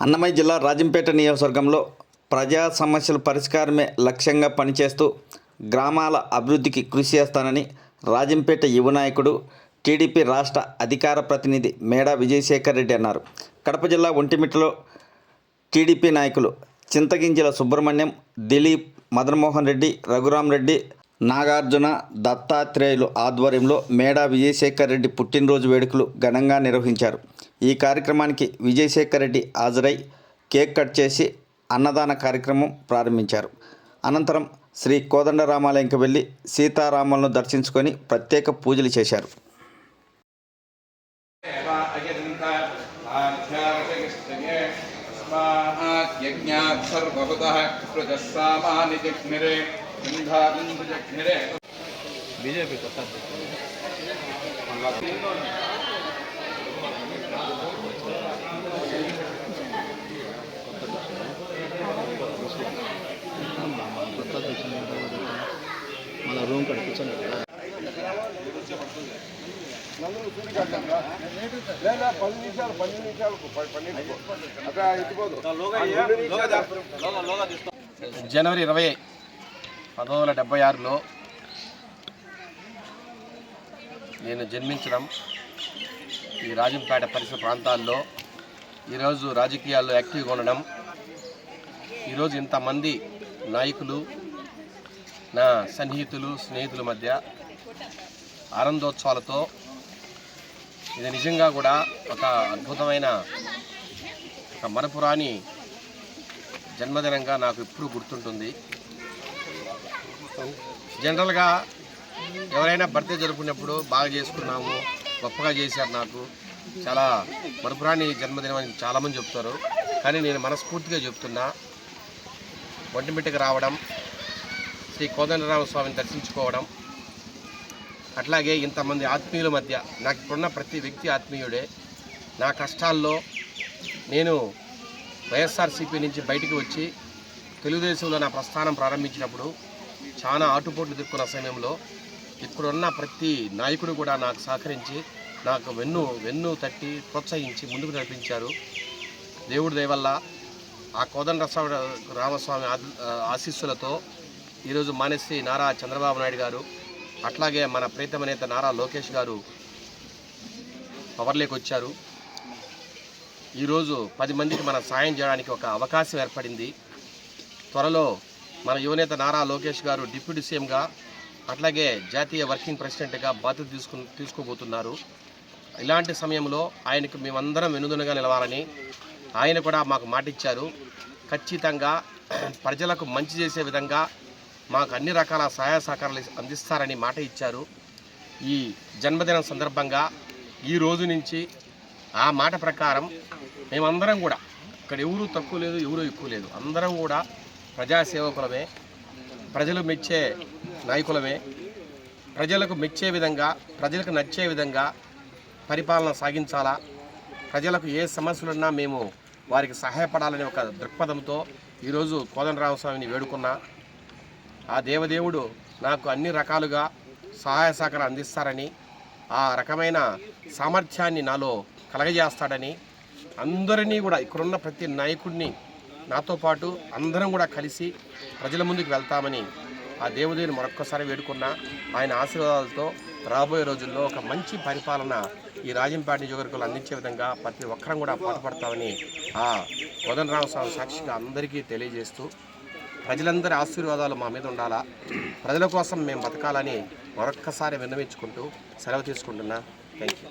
అన్నమయ్య జిల్లా రాజంపేట నియోజకవర్గంలో ప్రజా సమస్యల పరిష్కారమే లక్ష్యంగా పనిచేస్తూ గ్రామాల అభివృద్ధికి కృషి చేస్తానని రాజంపేట యువ నాయకుడు టీడీపీ రాష్ట్ర అధికార ప్రతినిధి మేడా విజయశేఖర్ రెడ్డి అన్నారు. కడప జిల్లా ఒంటిమిట్టలో టీడీపీ నాయకులు చింతగింజల సుబ్రహ్మణ్యం దిలీప్ మదన్మోహన్ రెడ్డి రఘురాం రెడ్డి నాగార్జున దత్తాత్రేయులు ఆధ్వర్యంలో మేడా విజయశేఖర్ రెడ్డి పుట్టినరోజు వేడుకలు ఘనంగా నిర్వహించారు. ఈ కార్యక్రమానికి విజయశేఖర్ రెడ్డి హాజరై కేక్ కట్ చేసి అన్నదాన కార్యక్రమం ప్రారంభించారు. అనంతరం శ్రీ కోదండరామాలయంకి వెళ్ళి సీతారాములను దర్శించుకొని ప్రత్యేక పూజలు చేశారు. बीजेपी तो कथा मैं रूम कड़ा जनवरी इवे పంతొమ్మిది వందల డెబ్బై ఆరులో నేను జన్మించడం ఈ రాజంపేట పరిసర ప్రాంతాల్లో. ఈరోజు రాజకీయాల్లో యాక్టివ్గా ఉండడం. ఈరోజు ఇంతమంది నాయకులు నా సన్నిహితులు స్నేహితుల మధ్య ఆనందోత్సవాలతో ఇది నిజంగా కూడా ఒక అద్భుతమైన ఒక మరపురాని జన్మదినంగా నాకు ఎప్పుడూ గుర్తుంటుంది. జనరల్గా ఎవరైనా బర్త్డే జరుపుకున్నప్పుడు బాగా చేసుకున్నాము గొప్పగా చేశారు నాకు. చాలా మరపురాని జన్మదినం అని చాలామంది చెప్తారు. కానీ నేను మనస్ఫూర్తిగా చెప్తున్నా ఒంటిమిట్టకి రావడం శ్రీ కోదండరామ స్వామిని దర్శించుకోవడం అట్లాగే ఇంతమంది ఆత్మీయుల మధ్య నాకు ఇప్పుడున్న ప్రతి వ్యక్తి ఆత్మీయుడే. నా కష్టాల్లో నేను వైఎస్ఆర్సీపీ నుంచి బయటికి వచ్చి తెలుగుదేశంలో నా ప్రస్థానం ప్రారంభించినప్పుడు చాలా ఆటుపోట్లు దిక్కున్న సమయంలో ఇక్కడున్న ప్రతి నాయకుడు కూడా నాకు సహకరించి నాకు వెన్ను వెన్ను తట్టి ప్రోత్సహించి ముందుకు నడిపించారు. దేవుడి దయవల్ల ఆ కోదండ రామస్వామి ఆశీస్సులతో ఈరోజు మానేశ్రీ నారా చంద్రబాబు నాయుడు గారు అట్లాగే మన ప్రీతమ నేత నారా లోకేష్ గారు పవర్లోకి వచ్చారు. ఈరోజు పది మందికి మన సాయం చేయడానికి ఒక అవకాశం ఏర్పడింది. త్వరలో మన యువనేత నారా లోకేష్ గారు డిప్యూటీ సీఎంగా అట్లాగే జాతీయ వర్కింగ్ ప్రెసిడెంట్గా బాధ్యత తీసుకు తీసుకోబోతున్నారు. ఇలాంటి సమయంలో ఆయనకు మేమందరం వెనుదనుగా నిలవాలని ఆయన కూడా మాకు మాటిచ్చారు. ఖచ్చితంగా ప్రజలకు మంచి చేసే విధంగా మాకు అన్ని రకాల సహాయ సహకారాలు అందిస్తారని మాట ఇచ్చారు. ఈ జన్మదినం సందర్భంగా ఈ రోజు నుంచి ఆ మాట ప్రకారం మేమందరం కూడా ఇక్కడ ఎవరు తక్కువ లేదు ఎవరు ఎక్కువ లేదు అందరం కూడా ప్రజాసేవకులమే ప్రజలు మెచ్చే నాయకులమే ప్రజలకు మెచ్చే విధంగా ప్రజలకు నచ్చే విధంగా పరిపాలన సాగించాలా ప్రజలకు ఏ సమస్యలున్నా మేము వారికి సహాయపడాలనే ఒక దృక్పథంతో ఈరోజు కోదండరామస్వామిని వేడుకున్నా. ఆ దేవదేవుడు నాకు అన్ని రకాలుగా సహాయ సహకారం అందిస్తారని ఆ రకమైన సామర్థ్యాన్ని నాలో కలగజేస్తాడని అందరినీ కూడా ఇక్కడున్న ప్రతి నాయకుడిని నాతో పాటు అందరం కూడా కలిసి ప్రజల ముందుకు వెళ్తామని ఆ దేవుడిని మరొక్కసారి వేడుకున్నా ఆయన ఆశీర్వాదాలతో రాబోయే రోజుల్లో ఒక మంచి పరిపాలన ఈ రాజంపేట నియోజకవర్గంలో అందించే విధంగా ప్రతి ఒక్కరం కూడా పాటుపడతామని ఆ కోదండరామస్వామి సాక్షిగా అందరికీ తెలియజేస్తూ ప్రజలందరి ఆశీర్వాదాలు మా మీద ఉండాలా? ప్రజల కోసం మేము బతకాలని మరొక్కసారి విన్నవించుకుంటూ సెలవు తీసుకుంటున్నా. Thank you